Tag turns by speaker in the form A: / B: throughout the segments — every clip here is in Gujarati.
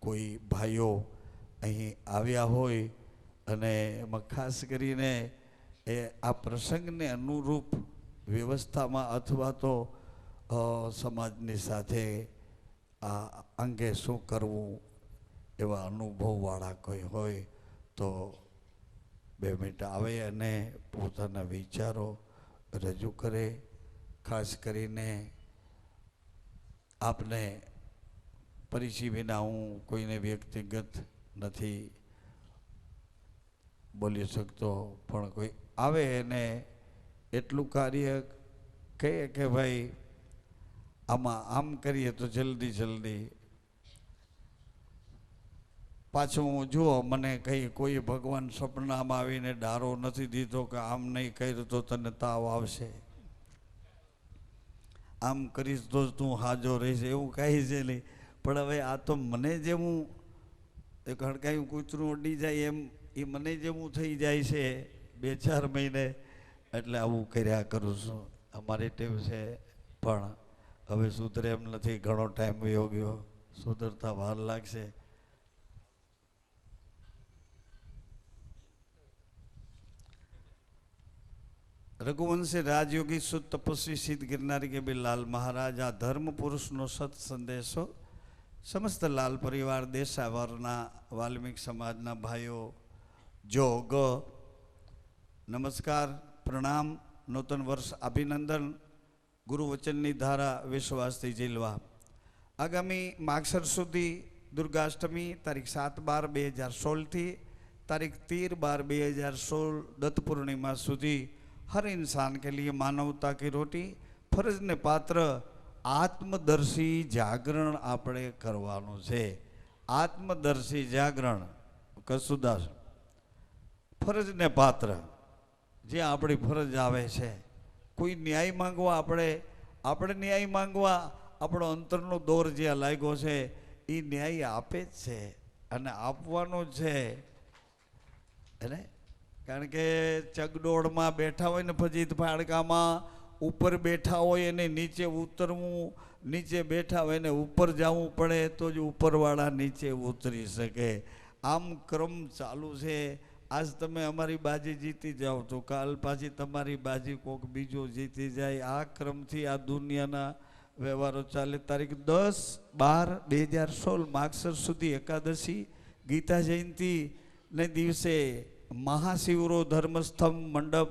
A: કોઈ ભાઈઓ અહીં આવ્યા હોય અને એમાં ખાસ કરીને એ આ પ્રસંગને અનુરૂપ વ્યવસ્થામાં અથવા તો સમાજની સાથે આ અંગે શું કરવું એવા અનુભવવાળા કોઈ હોય તો બે મિનિટ આવે અને પોતાના વિચારો રજૂ કરે. ખાસ કરીને આપને પરિચય વિના હું કોઈને વ્યક્તિગત નથી બોલી શકતો, પણ કોઈ આવે એને એટલું કાર્ય કહીએ કે ભાઈ, આમાં આમ કરીએ તો જલ્દી જલ્દી. પાછું હું જુઓ, મને કંઈ કોઈ ભગવાન સપનામાં આવીને ડારો નથી દીધો કે આમ નહીં કર્યું તો તને તાવ આવશે. આમ કરીશ તો તું હાજો રહીશ, એવું કાંઈ છે નહીં. પણ હવે આ તો મને જેવું એક હડકાયું કૂતરું ઉડી જાય એમ, એ મને જેવું થઈ જાય છે બે ચાર મહિને, એટલે આવું કર્યા કરું છું. અમારી ટેવ છે, પણ હવે સુધરે એમ નથી, ઘણો ટાઈમ વયો ગયો. સુધરતા વાર લાગશે. રઘુવંશી રાજયોગી સુ તપસ્વી સિદ્ધ ગિરનારી કે બી લાલ મહારાજ, આ ધર્મ પુરુષનો સત સંદેશો સમસ્ત લાલ પરિવાર, દેશાવરના, વાલ્મિક સમાજના ભાઈઓ જોગ નમસ્કાર, પ્રણામ, નૂતન વર્ષ, અભિનંદન ગુરુવચનની ધારા, વિશ્વાસથી ઝીલવા. આગામી માગસર સુધી દુર્ગાષ્ટમી, તારીખ સાત બાર બે હજાર સોળથી તારીખ તેર બાર બે હજાર સોળ દત્ત પૂર્ણિમા સુધી હર ઇન્સાન કે લીએ માનવતા કી રોટી, ફરજને પાત્ર આત્મદર્શી જાગરણ આપણે કરવાનું છે. આત્મદર્શી જાગરણ કસુદાસ, ફરજને પાત્ર, જે આપણી ફરજ આવે છે. કોઈ ન્યાય માંગવા આપણે આપણે ન્યાય માંગવા, આપણો અંતરનો દોર જે લાગ્યો છે એ ન્યાય આપે જ છે અને આપવાનો છે. એને કારણ કે ચગડોળમાં બેઠા હોય ને ફજીત ફાડકામાં ઉપર બેઠા હોય એને નીચે ઉતરવું, નીચે બેઠા હોય એને ઉપર જવું પડે તો જ ઉપરવાળા નીચે ઉતરી શકે. આમ ક્રમ ચાલુ છે. આજ તમે અમારી બાજી જીતી જાઓ તો કાલ પાછી તમારી બાજી કોક બીજો જીતી જાય. આ ક્રમથી આ દુનિયાના વ્યવહારો ચાલે. તારીખ દસ બાર બે હજાર સોળ માગસર સુધી એકાદશી, ગીતા જયંતિ ને દિવસે મહાશિવરો ધર્મસ્તંભ મંડપ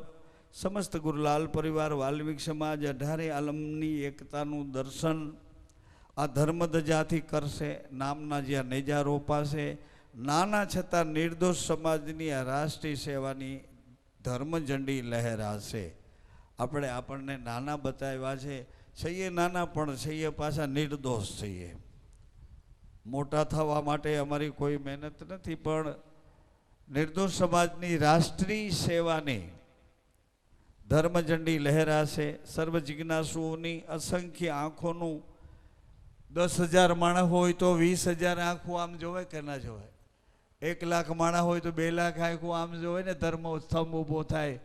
A: સમસ્ત ગુરુલાલ પરિવાર, વાલ્મિક સમાજ, અઢારે આલમની એકતાનું દર્શન આ ધર્મધજાથી કરશે, નામના જ્યાં નેજા રોપાશે, નાના છતાં નિર્દોષ સમાજની આ રાષ્ટ્રીય સેવાની ધર્મઝંડી લહેરાશે. આપણે આપણને નાના બતાવ્યા છે, છીએ નાના પણ છીએ પાછા નિર્દોષ છીએ. મોટા થવા માટે અમારી કોઈ મહેનત નથી, પણ નિર્દોષ સમાજની રાષ્ટ્રીય સેવાની ધર્મઝંડી લહેરાશે. સર્વ જિજ્ઞાસુઓની અસંખ્ય આંખોનું દસ હજાર માણસ હોય તો વીસ હજાર આંખો આમ જોવે કે ના જોવે? એક લાખ માણસ હોય તો બે લાખ આંખો આમ જોવે ને ધર્મ સ્તંભ ઊભો થાય.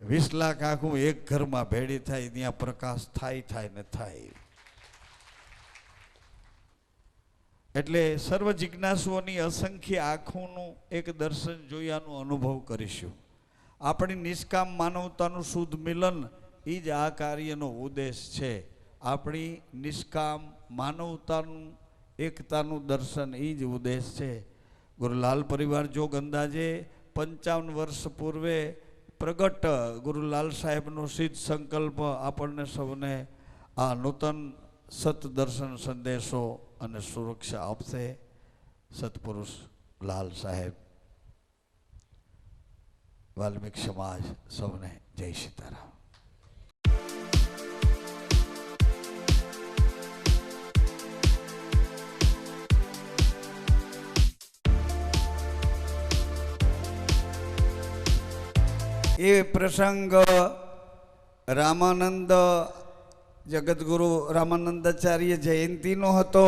A: વીસ લાખ આંખું એક ઘરમાં ભેડી થાય, ત્યાં પ્રકાશ થાય થાય ને થાય. એટલે સર્વ જિજ્ઞાસુઓની અસંખ્ય આંખોનું એક દર્શન જોયાનો અનુભવ કરીશું. આપણી નિષ્કામ માનવતાનું શુદ્ધ મિલન એ જ આ કાર્યનો ઉદ્દેશ છે. આપણી નિષ્કામ માનવતાનું, એકતાનું દર્શન એ જ ઉદ્દેશ છે. ગુરુલાલ પરિવાર જોગ અંદાજે પંચાવન વર્ષ પૂર્વે પ્રગટ ગુરુલાલ સાહેબનો સિદ્ધ સંકલ્પ આપણને સૌને આ નૂતન સતદર્શન સંદેશો અને સુરક્ષા આપશે. સત્પુરુષ લાલ સાહેબ. વાલ્મિક સમાજ સૌને જય સીતારામ. એ પ્રસંગ રામાનંદ, જગદગુરુ રામાનંદાચાર્ય જયંતિનો હતો.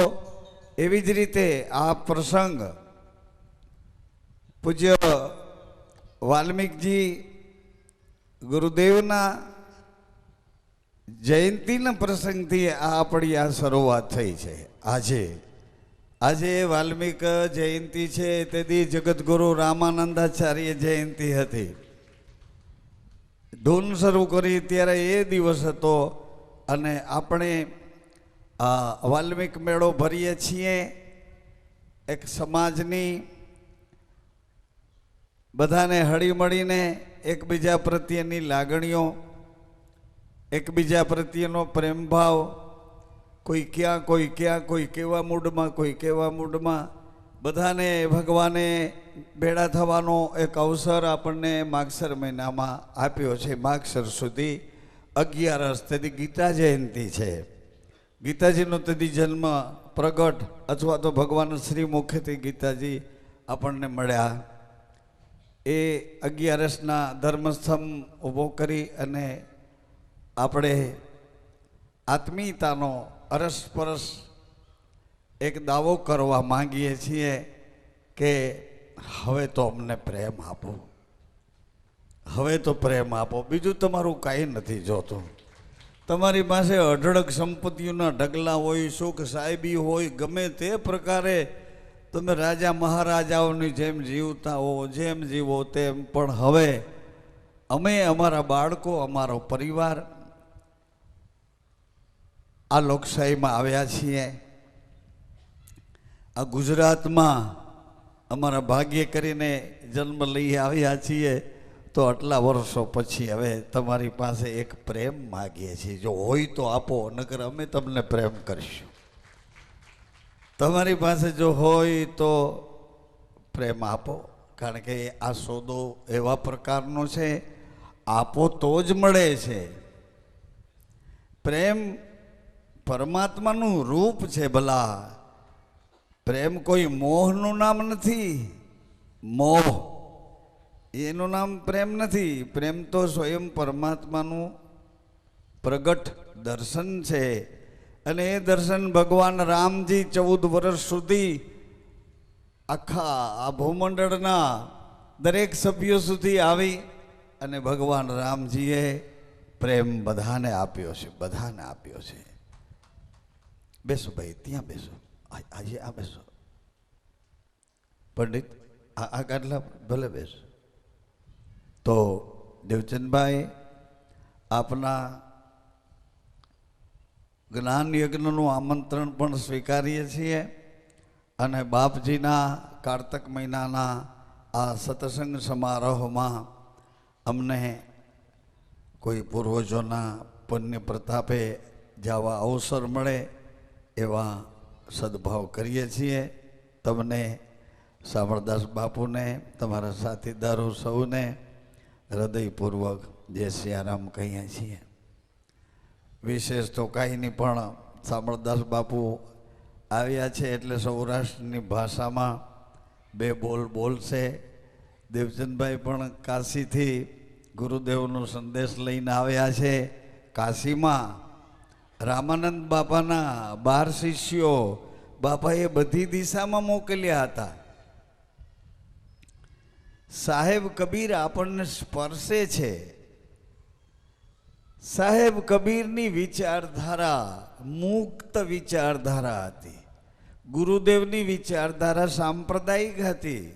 A: એવી જ રીતે આ પ્રસંગ પૂજ્ય વાલ્મીકજી ગુરુદેવના જયંતિના પ્રસંગથી આ આપણી આ શરૂઆત થઈ છે. આજે આજે વાલ્મિક જયંતિ છે, તેથી જગતગુરુ રામાનંદાચાર્ય જયંતિ હતી. ધૂન શરૂ કરી ત્યારે એ દિવસ હતો અને આપણે વાલ્મિક મેળો ભરીએ છીએ. એક સમાજની બધાને હળીમળીને એકબીજા પ્રત્યેની લાગણીઓ, એકબીજા પ્રત્યેનો પ્રેમભાવ કોઈ ક્યાં કોઈ ક્યાં, કોઈ કેવા મૂડમાં, કોઈ કેવા મૂડમાં, બધાને ભગવાને ભેળા થવાનો એક અવસર આપણને માગસર મહિનામાં આપ્યો છે. માગસર સુધી અગિયારસ તેથી ગીતા જયંતિ છે. ગીતાજીનો તેથી જન્મ પ્રગટ અથવા તો ભગવાન શ્રી મુખેથી ગીતાજી આપણને મળ્યા. એ અગિયારસના ધર્મસ્તંભ ઊભો કરી અને આપણે આત્મીયતાનો અરસપરસ એક દાવો કરવા માંગીએ છીએ કે હવે તો અમને પ્રેમ આપો. હવે તો પ્રેમ આપો. બીજું તમારું કાંઈ નથી જોતું. તમારી પાસે અઢળક સંપત્તિઓના ઢગલા હોય, સુખ સાહેબી હોય, ગમે તે પ્રકારે તમે રાજા મહારાજાઓની જેમ જીવતા હો, જેમ જીવો તેમ. પણ હવે અમે, અમારા બાળકો, અમારો પરિવાર આ લોકશાહીમાં આવ્યા છીએ. આ ગુજરાતમાં અમારા ભાગ્ય કરીને જન્મ લઈ આવ્યા છીએ. તો આટલા વર્ષો પછી હવે તમારી પાસે એક પ્રેમ માગીએ છીએ. જો હોય તો આપો, નકર અમે તમને પ્રેમ કરીશું. તમારી પાસે જો હોય તો પ્રેમ આપો. કારણ કે આ સોદો એવા પ્રકારનો છે, આપો તો જ મળે છે. પ્રેમ પરમાત્માનું રૂપ છે ભલા. પ્રેમ કોઈ મોહનું નામ નથી. મોહ. એનું નામ પ્રેમ નથી. પ્રેમ તો સ્વયં પરમાત્માનું પ્રગટ દર્શન છે. અને એ દર્શન ભગવાન રામજી ચૌદ વર્ષ સુધી આખા આ ભૂમંડળના દરેક સભ્યો સુધી આવી અને ભગવાન રામજીએ પ્રેમ બધાને આપ્યો છે, બધાને આપ્યો છે. બેસો ભાઈ, ત્યાં બેસો. આજે આ બેસો. પંડિત, આ કાટલા ભલે બેસો. તો દેવચંદભાઈ, આપના જ્ઞાન યજ્ઞનું આમંત્રણ પણ સ્વીકારીએ છીએ અને બાપજીના કારતક મહિનાના આ સત્સંગ સમારોહમાં અમને કોઈ પૂર્વજોના પુણ્ય પ્રતાપે જવા અવસર મળે એવા સદભાવ કરીએ છીએ. તમને સામળદાસ બાપુને, તમારા સાથીદારો સૌને હૃદયપૂર્વક જય સિયારામ કહીએ છીએ. વિશેષ તો કાંઈ પણ સામળદાસ બાપુ આવ્યા છે એટલે સૌરાષ્ટ્રની ભાષામાં બે બોલ બોલશે. દેવચંદભાઈ પણ કાશીથી ગુરુદેવનો સંદેશ લઈને આવ્યા છે. કાશીમાં રામાનંદ બાપાના બાર શિષ્યો બાપાએ બધી દિશામાં મોકલ્યા હતા. સાહેબ કબીર આપણને સ્પર્શે છે. સાહેબ કબીરની વિચારધારા, મુક્ત વિચારધારા હતી. ગુરુદેવની વિચારધારા સાંપ્રદાયિક હતી.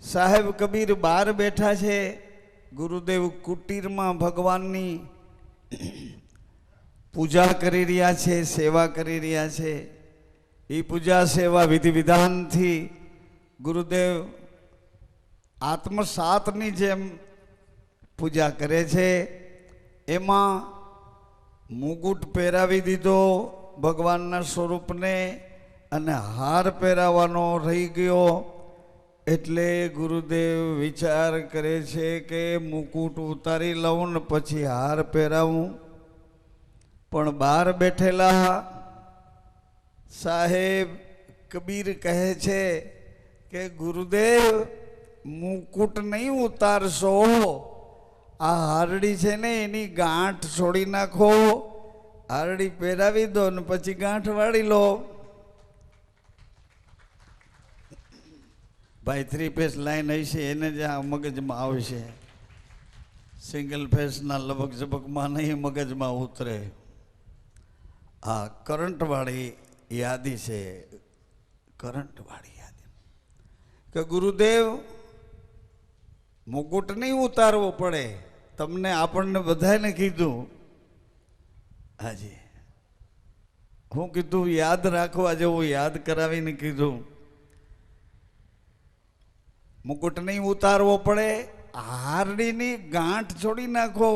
A: સાહેબ કબીર બહાર બેઠા છે, ગુરુદેવ કુટીરમાં ભગવાનની પૂજા કરી રહ્યા છે, સેવા કરી રહ્યા છે. એ પૂજા, સેવા, વિધિ વિધાનથી ગુરુદેવ આત્મસાતની જેમ પૂજા કરે છે. એમાં મુગુટ પહેરાવી દીધો ભગવાનના સ્વરૂપને અને હાર પહેરાવાનો રહી ગયો. એટલે ગુરુદેવ વિચાર કરે છે કે મુકુટ ઉતારી લઉં ને પછી હાર પહેરાવું. પણ બહાર બેઠેલા સાહેબ કબીર કહે છે કે, ગુરુદેવ મુકુટ નહીં ઉતારશો. આ હારડી છે ને, એની ગાંઠ છોડી નાખો. આરડી પહેરાવી દો ને પછી ગાંઠ વાળી લો. ભાઈ થ્રી ફેસ લાઈન હશે, એને જ આ મગજમાં આવશે. સિંગલ ફેસના લબક ઝબકમાં નહીં મગજમાં ઉતરે. આ કરંટવાળી યાદી છે. કરંટવાળી યાદી. કે ગુરુદેવ, મુકુટ નહીં ઉતારવો પડે. તમને આપણને બધાને કીધું, હાજી, હું કીધું યાદ રાખવા જેવું યાદ કરાવીને કીધું, મુકુટ નહીં ઉતારવો પડે, હારડીની ગાંઠ છોડી નાખો,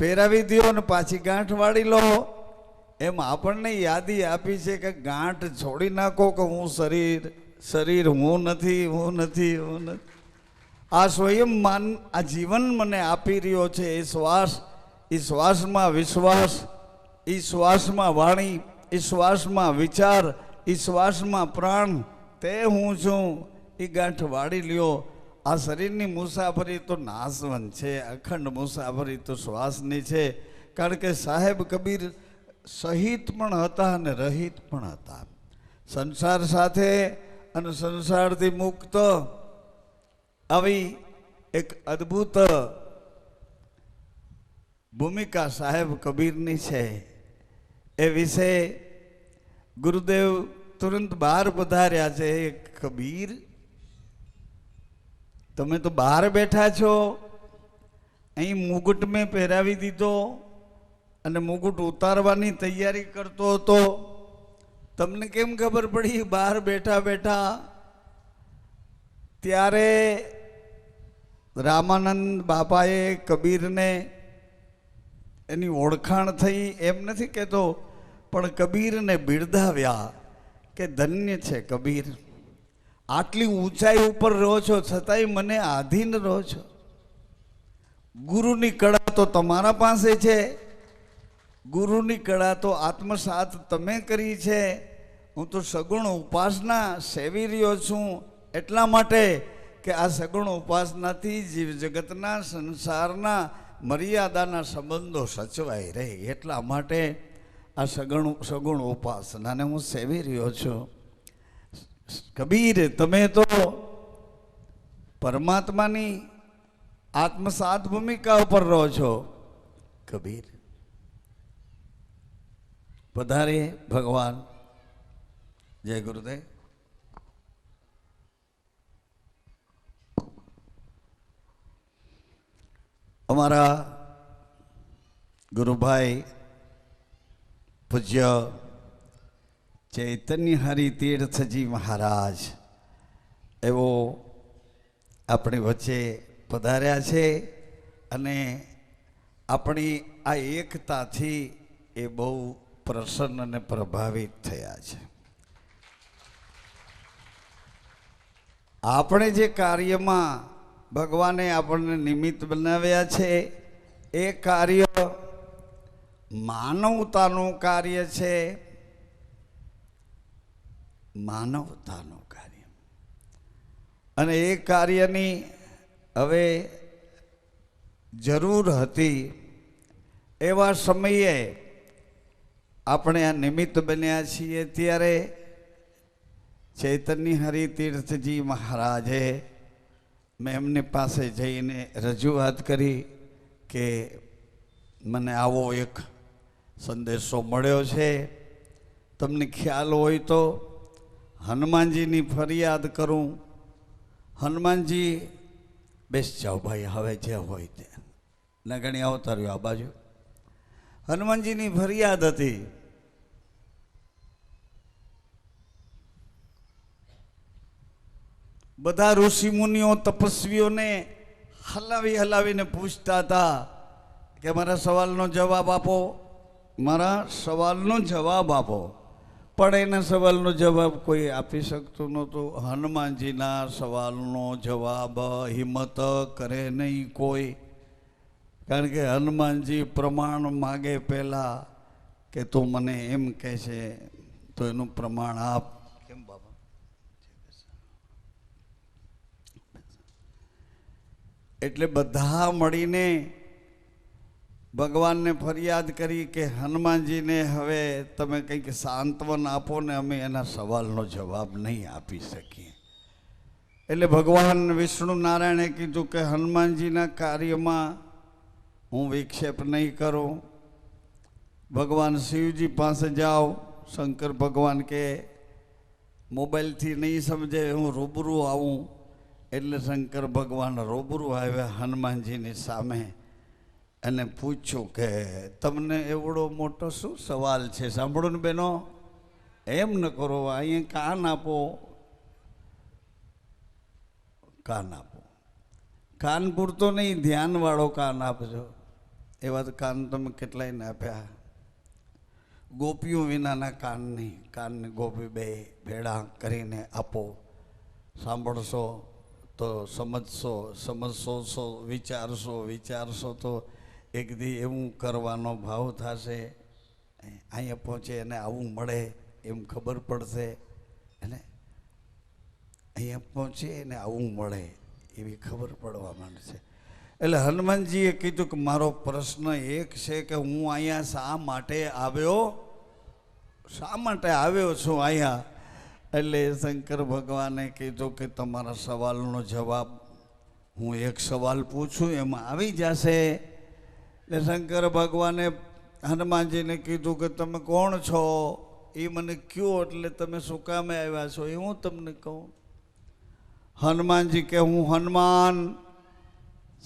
A: પહેરાવી દો ને પાછી ગાંઠ વાળી લો. એમ આપણને યાદી આપી છે કે ગાંઠ છોડી નાખો કે હું શરીર શરીર હું નથી હું નથી હું નથી. આ સ્વયં માન, આ જીવન મને આપી રહ્યો છે. એ શ્વાસ, એ શ્વાસમાં વિશ્વાસ, એ શ્વાસમાં વાણી, એ શ્વાસમાં વિચાર, એ શ્વાસમાં પ્રાણ. તે હું છું. એ ગાંઠ વાળી લ્યો. આ શરીરની મુસાફરી તો નાશવંત છે. અખંડ મુસાફરી તો શ્વાસની છે. કારણ કે સાહેબ કબીર સહિત પણ હતા અને રહિત પણ હતા. સંસાર સાથે અને સંસારથી મુક્ત આવી એક અદ્ભુત ભૂમિકા સાહેબ કબીરની છે. એ વિશે ગુરુદેવ તુરંત બહાર પધાર્યા છે. કબીર, તમે તો બહાર બેઠા છો. અહીં મુગટ મેં પહેરાવી દીધો અને મુગટ ઉતારવાની તૈયારી કરતો હતો. તમને કેમ ખબર પડી? બહાર બેઠા બેઠા. ત્યારે રામાનંદ બાપાએ કબીરને એની ઓળખાણ થઈ એમ નથી કહેતો, પણ કબીરને બિરદાવ્યા કે ધન્ય છે કબીર. આટલી ઊંચાઈ ઉપર રહો છો, છતાંય મને આધીન રહો છો. ગુરુની કળા તો તમારા પાસે છે, ગુરુની કળા તો આત્મસાત તમે કરી છે. હું તો સગુણ ઉપાસના સેવી રહ્યો છું, એટલા માટે કે આ સગુણ ઉપાસનાથી જીવ જગતના, સંસારના મર્યાદાના સંબંધો સચવાઈ રહે એટલા માટે આ સગણ, સગુણ ઉપાસનાને હું સેવી રહ્યો છું. કબીર, તમે તો પરમાત્માની આત્મસાત ભૂમિકા ઉપર રહો છો. કબીર, પધારે ભગવાન. જય ગુરુદેવ. અમારા ગુરુભાઈ પૂજ્ય ચૈતન્ય હરિતીર્થજી મહારાજ એવો આપણી વચ્ચે પધાર્યા છે અને આપણી આ એકતાથી એ બહુ પ્રસન્ન અને પ્રભાવિત થયા છે. આપણે જે કાર્યમાં ભગવાને આપણને નિમિત્ત બનાવ્યા છે. એ કાર્ય માનવતાનું કાર્ય છે. માનવતાનું કાર્ય. અને એ કાર્યની હવે જરૂર હતી. એવા સમયે આપણે આ નિમિત્ત બન્યા છીએ ત્યારે ચૈતન્ય હરિતીર્થજી મહારાજે મેં એમની પાસે જઈને રજૂઆત કરી કે મને આવો એક સંદેશો મળ્યો છે. તમને ખ્યાલ હોય તો હનુમાનજીની ફરિયાદ કરું. હનુમાનજી, બેસ જાઓ ભાઈ, હવે જે હોય તે. નગણી અવતર્યો આ બાજુ. હનુમાનજીની ફરિયાદ હતી. બધા ઋષિમુનિઓ, તપસ્વીઓને હલાવી હલાવીને પૂછતા હતા કે મારા સવાલનો જવાબ આપો. મારા સવાલનો જવાબ આપો. પણ એના સવાલનો જવાબ કોઈ આપી શકતું નહોતું. હનુમાનજીના સવાલનો જવાબ હિંમત કરે નહીં કોઈ. કારણ કે હનુમાનજી પ્રમાણ માગે પહેલાં કે તું મને એમ કહે છે તો એનું પ્રમાણ આપ કેમ બાબા એટલે બધા મળીને ભગવાનને ફરિયાદ કરી કે, હનુમાનજીને હવે તમે કંઈક સાંત્વન આપો ને અમે એના સવાલનો જવાબ નહીં આપી શકીએ. એટલે ભગવાન વિષ્ણુ નારાયણે કીધું કે, હનુમાનજીના કાર્યમાં હું વિક્ષેપ નહીં કરું. ભગવાન શિવજી પાસે જાઓ. શંકર ભગવાન કે, મોબાઈલથી નહીં સમજે, હું રૂબરૂ આવું. એટલે શંકર ભગવાન રૂબરૂ આવ્યા હનુમાનજીની સામે અને પૂછ્યું કે, તમને એવડો મોટો શું સવાલ છે? સાંભળો ને બેનો, એમ ન કરો, અહીંયા કાન આપો. કાન આપો. કાન પૂરતો નહીં, ધ્યાનવાળો કાન આપજો. એવા તો કાન તમે કેટલાયને આપ્યા. ગોપીઓ વિનાના કાન નહીં, કાનને ગોપી બે ભેળા કરીને આપો. સાંભળશો. તો સમજશો સમજશો છો વિચારશો વિચારશો તો એક દી એવું કરવાનો ભાવ થશે. અહીંયા પહોંચે અને આવું મળે એમ ખબર પડશે. અને અહીંયા પહોંચે અને આવું મળે એવી ખબર પડવા માંડશે. એટલે હનુમાનજીએ કીધું કે મારો પ્રશ્ન એક છે કે હું અહીંયા શા માટે આવ્યો? શા માટે આવ્યો છું અહીંયા? એટલે શંકર ભગવાને કીધું કે તમારા સવાલનો જવાબ હું એક સવાલ પૂછું, એમાં આવી જશે. એટલે શંકર ભગવાને હનુમાનજીને કીધું કે તમે કોણ છો? એ મને કયો એટલે તમે શું કામે આવ્યા છો? એ હું તમને કહું. હનુમાનજી કે હું હનુમાન.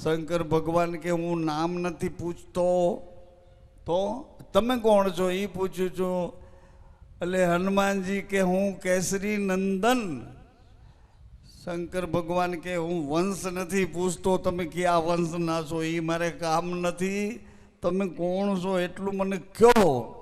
A: શંકર ભગવાન કે હું નામ નથી પૂછતો. તો તમે કોણ છો? એ પૂછું છું. એટલે હનુમાનજી કે હું કેસરી નંદન? શંકર ભગવાન કે હું વંશ નથી પૂછતો, તમે ક્યાં વંશના છો? એ મારે કામ નથી. તમે કોણ છો? એટલું મને કહો.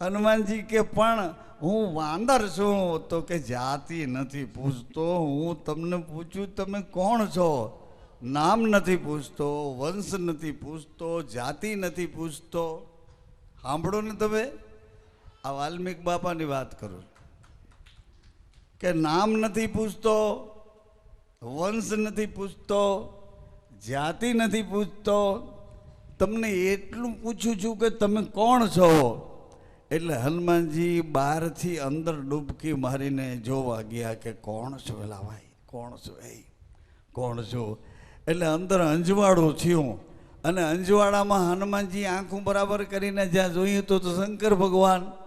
A: હનુમાનજી કે, પણ હું વાંદર છું. તો કે, જાતિ નથી પૂછતો. હું તમને પૂછું, તમે કોણ છો? નામ નથી પૂછતો, વંશ નથી પૂછતો, જાતિ નથી પૂછતો. સાંભળો ને તમે. આ વાલ્મીક બાપાની વાત કરું. કે નામ નથી પૂછતો, વંશ નથી પૂછતો, જાતિ નથી પૂછતો. તમને એટલું પૂછું છું કે તમે કોણ છો? એટલે હનુમાનજી બહારથી અંદર ડૂબકી મારીને જોવા ગયા કે કોણ છો એલા ભાઈ? કોણ છો એ? કોણ છો? એટલે અંદર અંજવાળું થયું. અને અંજવાળામાં હનુમાનજી આંખું બરાબર કરીને જ્યાં જોયું તો શંકર ભગવાન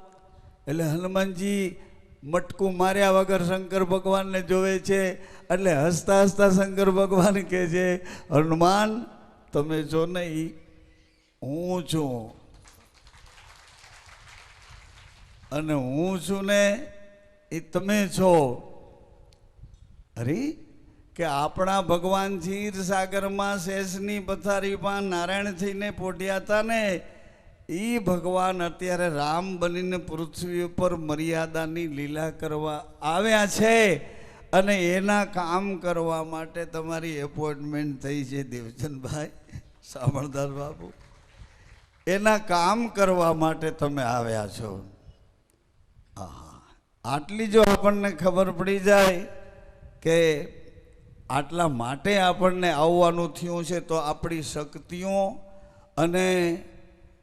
A: એટલે હનુમાનજી મટકું માર્યા વગર શંકર ભગવાનને જોવે છે, એટલે હસતા હસતા શંકર ભગવાન કહે છે, હનુમાન, તમે જો નહીં, હું છું. અને હું છું ને એ તમે છો. અરે, કે આપણા ભગવાન ક્ષીર સાગરમાં શેષની પથારીમાં નારાયણ થઈને પોઢ્યા હતા ને એ ભગવાન અત્યારે રામ બનીને પૃથ્વી ઉપર મર્યાદાની લીલા કરવા આવ્યા છે અને એના કામ કરવા માટે તમારી એપોઇન્ટમેન્ટ થઈ છે દેવચંદભાઈ સામળદાર બાબુ એના કામ કરવા માટે તમે આવ્યા છો આહા. આટલી જો આપણને ખબર પડી જાય કે આટલા માટે આપણને આવવાનું થયું છે, તો આપણી શક્તિઓ અને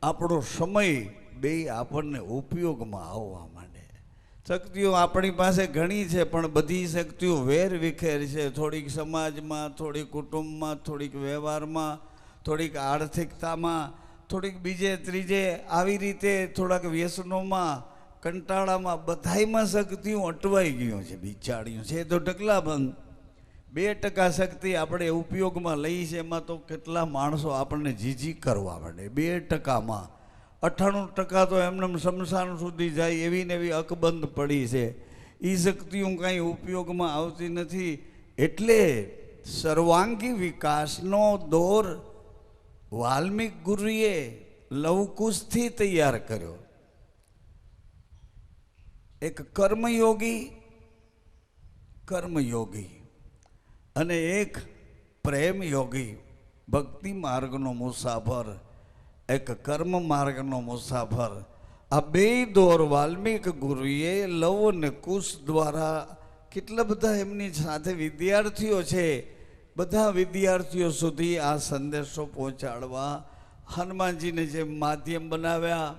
A: આપણો સમય બે આપણને ઉપયોગમાં આવવા માંડે. શક્તિઓ આપણી પાસે ઘણી છે, પણ બધી શક્તિઓ વેર વિખેર છે. થોડીક સમાજમાં, થોડીક કુટુંબમાં, થોડીક વ્યવહારમાં, થોડીક આર્થિકતામાં, થોડીક બીજે ત્રીજે આવી રીતે થોડાક વ્યસનોમાં, કંટાળામાં બધાયમાં શક્તિઓ અટવાઈ ગયું છે બિચાર્યું છે. તો ઢગલાબંધ બે ટકા શક્તિ આપણે ઉપયોગમાં લઈ છે, એમાં તો કેટલા માણસો આપણને જીજી કરવા માંડે. બે ટકામાં. અઠ્ઠાણું ટકા તો એમને શમશાન સુધી જાય એવી ને એવી અકબંધ પડી છે. એ શક્તિઓ કાંઈ ઉપયોગમાં આવતી નથી. એટલે સર્વાંગી વિકાસનો દોર વાલ્મિક ગુરુએ લવકુશથી તૈયાર કર્યો. એક કર્મયોગી કર્મયોગી. અને એક પ્રેમ યોગી, ભક્તિ માર્ગનો મુસાફર, એક કર્મ માર્ગનો મુસાફર, આ બે દોર વાલ્મીક ગુરુએ લવ અને કુશ દ્વારા કેટલા બધા એમની સાથે વિદ્યાર્થીઓ છે, બધા વિદ્યાર્થીઓ સુધી આ સંદેશો પહોંચાડવા, હનુમાનજીને જેમ માધ્યમ બનાવ્યા,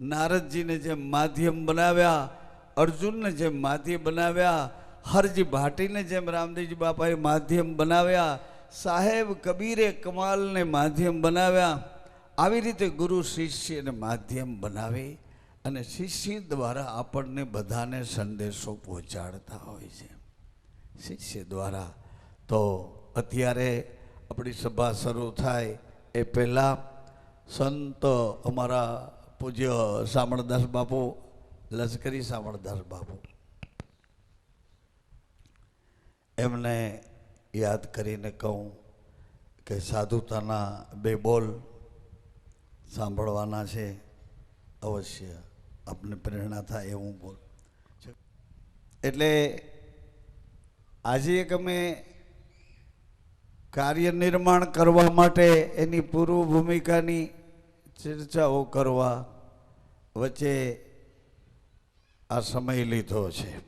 A: નારદજીને જેમ માધ્યમ બનાવ્યા, અર્જુનને જેમ માધ્યમ બનાવ્યા હરજી ભાટીને જેમ રામદેવજી બાપાએ માધ્યમ બનાવ્યા, સાહેબ કબીરે કમાલને માધ્યમ બનાવ્યા, આવી રીતે ગુરુ શિષ્યને માધ્યમ બનાવી અને શિષ્ય દ્વારા આપણને બધાને સંદેશો પહોંચાડતા હોય છે. શિષ્ય દ્વારા તો અત્યારે આપણી સભા શરૂ થાય એ પહેલાં સંત અમારા પૂજ્ય શામળદાસ બાપુ, લશ્કરી શામળદાસ બાપુ એમને યાદ કરીને કહું કે સાધુતાના બે બોલ સાંભળવાના છે. અવશ્ય આપને પ્રેરણા થાય એવું બોલ. એટલે આજે એક અમે કાર્ય નિર્માણ કરવા માટે એની પૂર્વ ભૂમિકાની ચર્ચાઓ કરવા વચ્ચે આ સમય લીધો છે.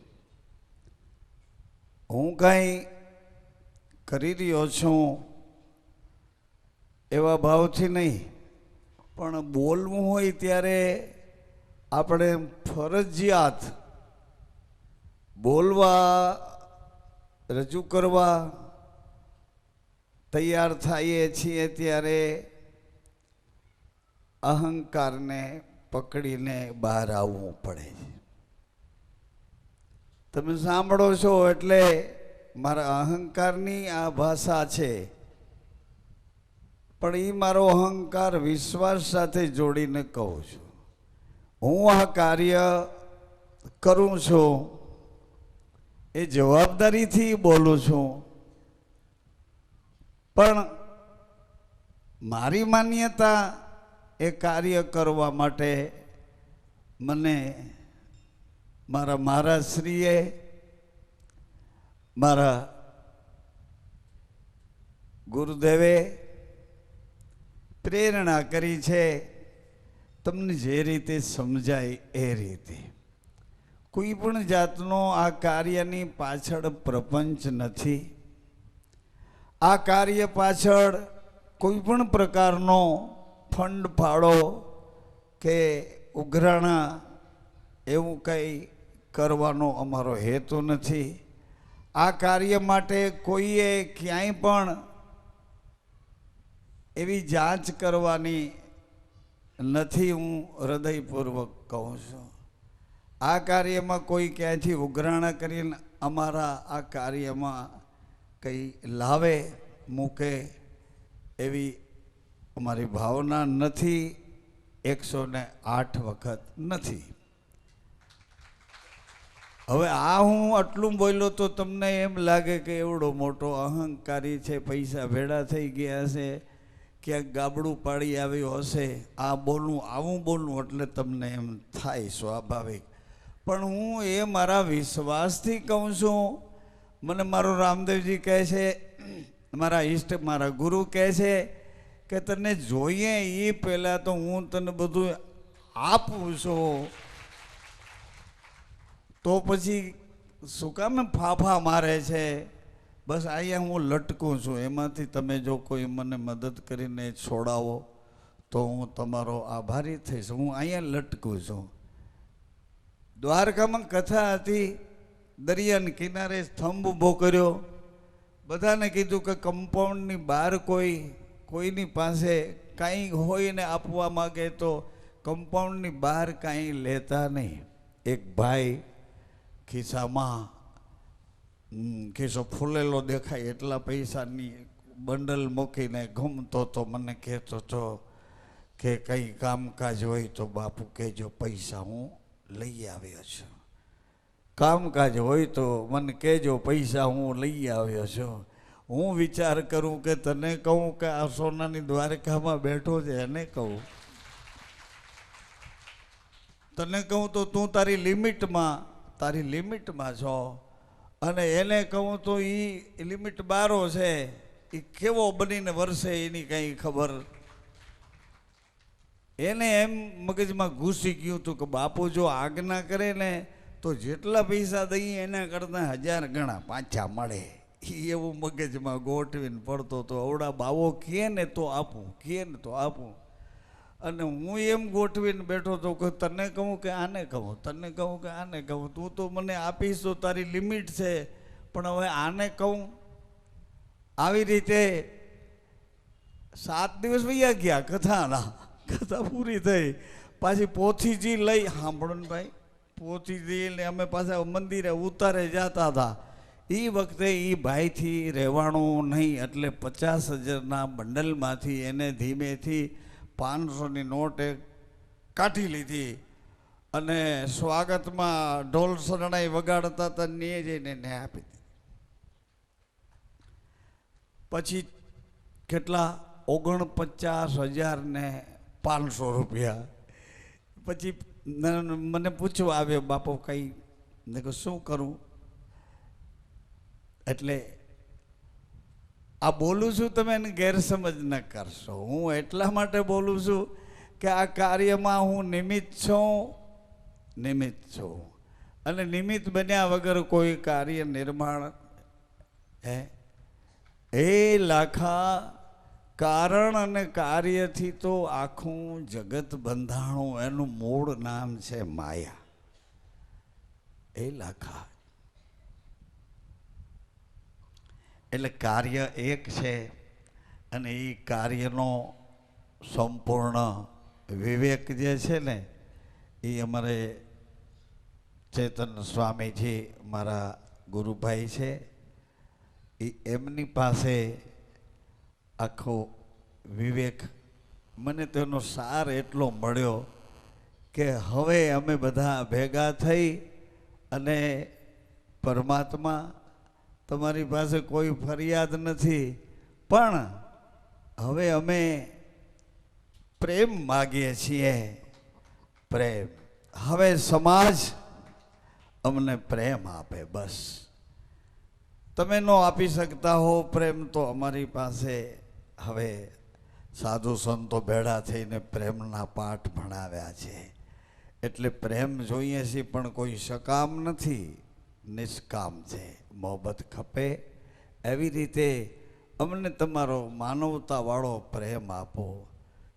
A: હું કાંઈ કરી રહ્યો છું એવા ભાવથી નહીં, પણ બોલવું હોય ત્યારે આપણે ફરજિયાત બોલવા, રજૂ કરવા તૈયાર થઈએ છીએ ત્યારે અહંકારને પકડીને બહાર આવવું પડે છે. તમે સાંભળો છો એટલે મારા અહંકારની આ ભાષા છે. પણ એ મારો અહંકાર વિશ્વાસ સાથે જોડીને કહું છું. હું આ કાર્ય કરું છું, એ જવાબદારીથી બોલું છું. પણ મારી માન્યતા એ કાર્ય કરવા માટે મને મારા મહારાજશ્રીએ મારા ગુરુદેવે પ્રેરણા કરી છે તમને જે રીતે સમજાય એ રીતે. કોઈ પણ જાતનો આ કાર્યની પાછળ પ્રપંચ નથી. આ કાર્ય પાછળ કોઈ પણ પ્રકારનો ફંડ ફાળો કે ઉઘરાણા એવું કંઈ કરવાનો અમારો હેતુ નથી. આ કાર્ય માટે કોઈએ ક્યાંય પણ એવી જાંચ કરવાની નથી હું હૃદયપૂર્વક કહું છું. આ કાર્યમાં કોઈ ક્યાંયથી ઉઘરાણા કરીને અમારા આ કાર્યમાં કંઈ લાવે, મૂકે એવી અમારી ભાવના નથી. એકસો ને આઠ વખત નથી. હવે આ હું આટલું બોલ્યો તો તમને એમ લાગે કે એવડો મોટો અહંકારી છે, પૈસા ભેડા થઈ ગયા છે, ક્યાંક ગાબડું પાડી આવ્યું હશે. આ બોલવું, આવું બોલવું એટલે તમને એમ થાય સ્વાભાવિક. પણ હું એ મારા વિશ્વાસથી કહું છું, મને મારો રામદેવજી કહે છે, મારા ઈષ્ટ, મારા ગુરુ કહે છે કે તને જોઈએ એ પહેલાં તો હું તને બધું આપું છું. તો પછી શું કામ ફાફા મારે છે? બસ અહીંયા હું લટકું છું. એમાંથી તમે જો કોઈ મને મદદ કરીને છોડાવો, તો હું તમારો આભારી થઈશ. હું અહીંયા લટકું છું. દ્વારકામાં કથા હતી. દરિયાના કિનારે સ્તંભ ઊભો કર્યો. બધાને કીધું કે કમ્પાઉન્ડની બહાર કોઈ, કોઈની પાસે કાંઈ હોય ને આપવા માગે તો કમ્પાઉન્ડની બહાર કાંઈ લેતા નહીં. એક ભાઈ ખિસ્સામાં ખિસ્સો ફૂલેલો દેખાય એટલા પૈસાની બંડલ મૂકીને ઘૂમતો તો મને કહેતો હતો કે કંઈ કામકાજ હોય તો બાપુ કહેજો, પૈસા હું લઈ આવ્યો છું. કામકાજ હોય તો મને કહેજો, પૈસા હું લઈ આવ્યો છું. હું વિચાર કરું કે તને કહું કે આ સોનાની દ્વારકામાં બેઠો છે, એને કહું. તને કહું તો તું તારી લિમિટમાં તારી લિમિટમાં છો. અને એને કહું તો એ લિમિટ બારો છે એ કેવો બનીને વરસે એની કંઈ ખબર? એને એમ મગજમાં ઘૂસી ગયું હતું કે બાપુ જો આજ્ઞા કરે ને તો જેટલા પૈસા દઈએ એના કરતાં હજાર ગણા પાછા મળે. એ એવું મગજમાં ગોઠવીને પડતો તો અવડા બાવો કહે ને તો આપું કહે ને તો આપું. અને હું એમ ગોઠવીને બેઠો તો કે તને કહું કે આને કહું, તને કહું કે આને કહું? તું તો મને આપીશ તો તારી લિમિટ છે, પણ હવે આને કહું. આવી રીતે સાત દિવસ વૈયા ગયા, કથાના, કથા પૂરી થઈ. પાછી પોથીજી લઈ સાંભળો ને ભાઈ પોથીજી ને અમે પાછા મંદિરે ઉતારે જતા હતા. એ વખતે એ ભાઈથી રહેવાનું નહીં, એટલે પચાસ હજારના બંડલમાંથી એને ધીમેથી પાંચસોની નોટ એક કાઢી લીધી અને સ્વાગતમાં ઢોલ શરણાઈ વગાડતા હતા ને જઈને ને આપી દીધી. પછી કેટલા? ઓગણપચાસ હજાર ને પાંચસો રૂપિયા. પછી મને પૂછવા આવ્યો, બાપો, કંઈ? શું કરું? એટલે આ બોલું છું તમે એને ગેરસમજ ન કરશો. હું એટલા માટે બોલું છું કે આ કાર્યમાં હું નિમિત્ત છું નિમિત્ત છું. અને નિમિત્ત બન્યા વગર કોઈ કાર્ય નિર્માણ, હે? એ લાખા કારણ અને કાર્યથી તો આખું જગત બંધાણું, એનું મૂળ નામ છે માયા. એ લાખા. એટલે કાર્ય એક છે અને એ કાર્યનો સંપૂર્ણ વિવેક જે છે ને એ અમારે ચેતન સ્વામીજી મારા ગુરુભાઈ છે. એ એમની પાસે આખો વિવેક, મને તેનો સાર એટલો મળ્યો કે હવે અમે બધા ભેગા થઈ અને પરમાત્મા તમારી પાસે કોઈ ફરિયાદ નથી. પણ હવે અમે પ્રેમ માગીએ છીએ. પ્રેમ. હવે સમાજ અમને પ્રેમ આપે બસ. તમે ન આપી શકતા હો પ્રેમ તો અમારી પાસે. હવે સાધુ સંતો ભેળા થઈને પ્રેમના પાઠ ભણાવ્યા છે. એટલે પ્રેમ જોઈએ છીએ પણ કોઈ સકામ નથી, નિષ્કામ છે. મોહબ્બત ખપે. એવી રીતે અમને તમારો માનવતાવાળો પ્રેમ આપો.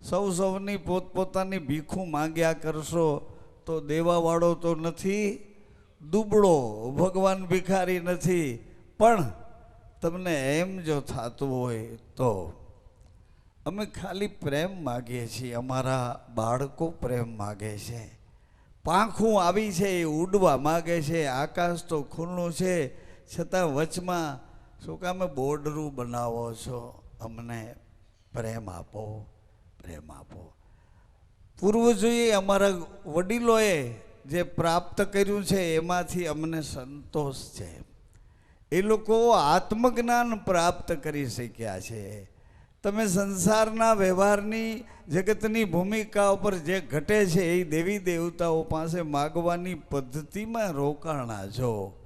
A: સૌ સૌની પોતપોતાની ભીખું માંગ્યા કરશો તો દેવાવાળો તો નથી, દુબળો ભગવાન ભિખારી નથી, પણ તમને એમ જો થતું હોય તો અમે ખાલી પ્રેમ માગીએ છીએ, અમારા બાળકો પ્રેમ માગે છે. પાંખું આવી છે એ ઉડવા માગે છે, આકાશ તો ખુલ્લું છે છતાં વચમાં શું કામે બોર્ડરું બનાવો છો? અમને પ્રેમ આપો પ્રેમ આપો. પૂર્વજોએ અમારા વડીલોએ જે પ્રાપ્ત કર્યું છે એમાંથી અમને સંતોષ છે. એ લોકો આત્મજ્ઞાન પ્રાપ્ત કરી શક્યા છે. તમે સંસારના વ્યવહારની જગતની ભૂમિકા ઉપર જે ઘટે છે એ દેવી દેવતાઓ પાસે માગવાની પદ્ધતિમાં રોકાણા છો.